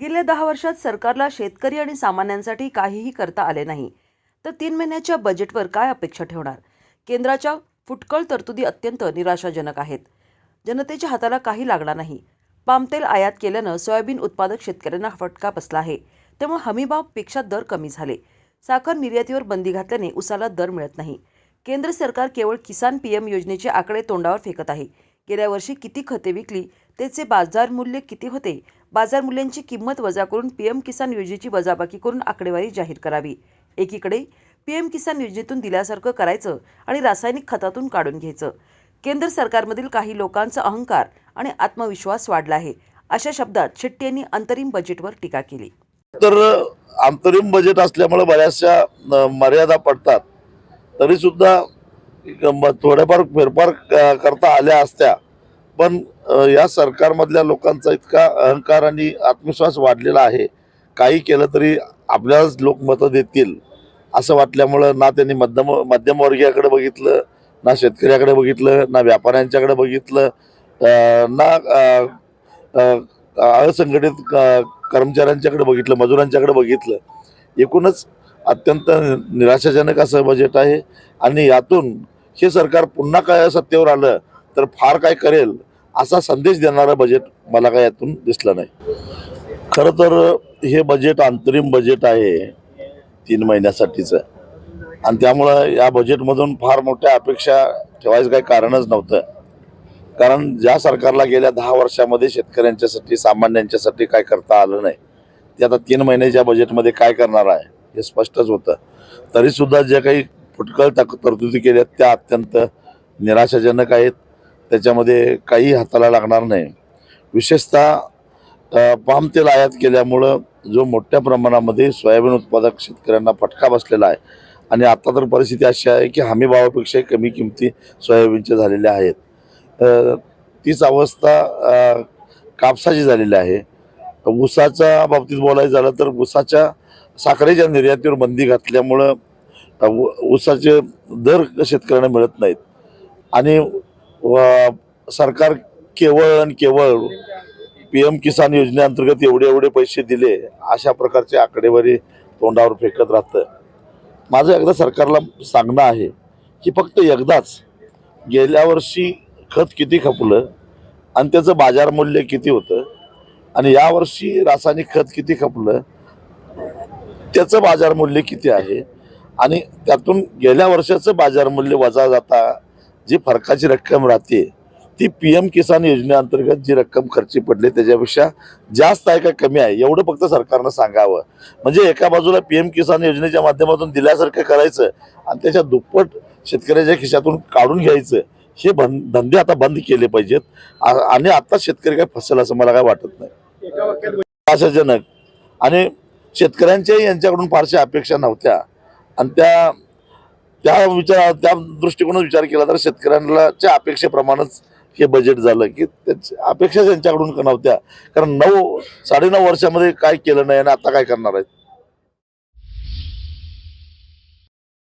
गेल्या दहा वर्षात सरकारला शेतकरी आणि सामान्यांसाठी काहीही करता आले नाही. तर तीन महिन्याच्या बजेटवर काय अपेक्षा ठेवणार? केंद्राच्या फुटकळ तरतुदी अत्यंत निराशाजनक आहेत. जनतेच्या हाताला काही लागणार नाही. पामतेल आयात केल्यानं सोयाबीन उत्पादक शेतकऱ्यांना फटका बसला आहे. त्यामुळे हमीभावपेक्षा दर कमी झाले. साखर निर्यातीवर बंदी घातल्याने उसाला दर मिळत नाही. केंद्र सरकार केवळ किसान पीएम योजनेचे आकडे तोंडावर फेकत आहे. गेल्या वर्षी किती खते विकली? त्याचे बाजार मूल्य किती होते? बाजार मूल्यांची किंमत वजा करून पीएम किसान योजनेची वजाबाकी करून आकडेवारी जाहीर करावी. एकीकडे पीएम किसान योजनेतून दिल्यासारखं करायचं आणि रासायनिक खतातून काढून घ्यायचं. केंद्र सरकारमधील काही लोकांचा अहंकार आणि आत्मविश्वास वाढला आहे. अशा शब्दात शेट्टी यांनी अंतरिम बजेटवर टीका केली. तर अंतरिम बजेट असल्यामुळे बऱ्याचशा मर्यादा पडतात. तरी सुद्धा थोड्याफार फेरफार करता आल्या असत्या. पण या सरकारमधल्या लोकांचा इतका अहंकार आणि आत्मविश्वास वाढलेला आहे. काही केलं तरी आपल्यालाच लोक मतं देतील असं वाटल्यामुळं ना त्यांनी मध्यम मध्यमवर्गीयाकडे बघितलं ना शेतकऱ्याकडे बघितलं ना व्यापाऱ्यांच्याकडे बघितलं ना असंघटित कर्मचाऱ्यांच्याकडे बघितलं मजुरांच्याकडे बघितलं. एकूणच अत्यंत निराशाजनक असं बजेट आहे. आणि यातून हे सरकार पुन्हा काय सत्तेवर आलं तर फार काय करेल? असा संदेश देणारं बजेट मला काय यातून दिसलं नाही. खरं तर हे बजेट अंतरिम बजेट आहे तीन महिन्यासाठीचं. आणि त्यामुळं या बजेटमधून फार मोठ्या अपेक्षा ठेवायचं काही कारणच नव्हतं. कारण ज्या सरकारला गेल्या दहा वर्षामध्ये शेतकऱ्यांच्यासाठी सामान्यांच्यासाठी काय करता आलं नाही ते आता तीन महिन्याच्या बजेटमध्ये काय करणार आहे हे स्पष्टच होतं. तरीसुद्धा ज्या काही फुटकळ तक तरतुदी केल्या त्या अत्यंत निराशाजनक आहेत. त्याच्यामध्ये काही हाताला लागणार नाही. विशेषतः पामतेल पाम तेल आयात केल्यामुळं जो मोठ्या प्रमाणामध्ये सोयाबीन उत्पादक शेतकऱ्यांना फटका बसलेला आहे. आणि आता तर परिस्थिती अशी आहे की हमी भावापेक्षा कमी किमती सोयाबीनच्या झालेल्या आहेत. तीच अवस्था कापसाची झालेली आहे. ऊसाच्या बाबतीत बोलायचं झालं तर ऊसाच्या साखरेच्या निर्यातीवर बंदी घातल्यामुळं ऊसाचे दर शेतकऱ्यांना मिळत नाहीत. आणि सरकार केवळ आणि केवळ पी एम किसान योजनेअंतर्गत एवढे एवढे पैसे दिले अशा प्रकारची आकडेवारी तोंडावर फेकत राहतं. माझं एकदा सरकारला सांगणं आहे की फक्त एकदाच गेल्या वर्षी खत किती खपलं आणि त्याचं बाजार मूल्य किती होतं आणि यावर्षी रासायनिक खत किती खपलं त्याचं बाजार मूल्य किती आहे आणि त्यातून गेल्या वर्षाचं बाजार मूल्य वजा जाता जी फरकाची रक्कम राहते ती पी एम किसान योजनेअंतर्गत जी रक्कम खर्ची पडली त्याच्यापेक्षा जास्त आहे का कमी आहे? एवढं फक्त सरकारनं सांगावं. म्हणजे एका बाजूला पी एम किसान योजनेच्या माध्यमातून दिल्यासारखं करायचं आणि त्याच्या दुप्पट शेतकऱ्याच्या खिशातून काढून घ्यायचं हे बंद धंदे आता बंद केले पाहिजेत. आणि आता शेतकरी काय फसेल असं मला काय वाटत नाही. आशाजनक. आणि शेतकऱ्यांच्याही यांच्याकडून फारशा अपेक्षा नव्हत्या. आणि त्या त्या विचार त्या दृष्टिकोनात विचार केला तर शेतकऱ्यांच्या अपेक्षेप्रमाणेच हे बजेट झालं की त्याची अपेक्षा त्यांच्याकडून नव्हत्या. कारण नऊ साडेनऊ वर्षामध्ये काय केलं नाही आणि आता काय करणार आहेत?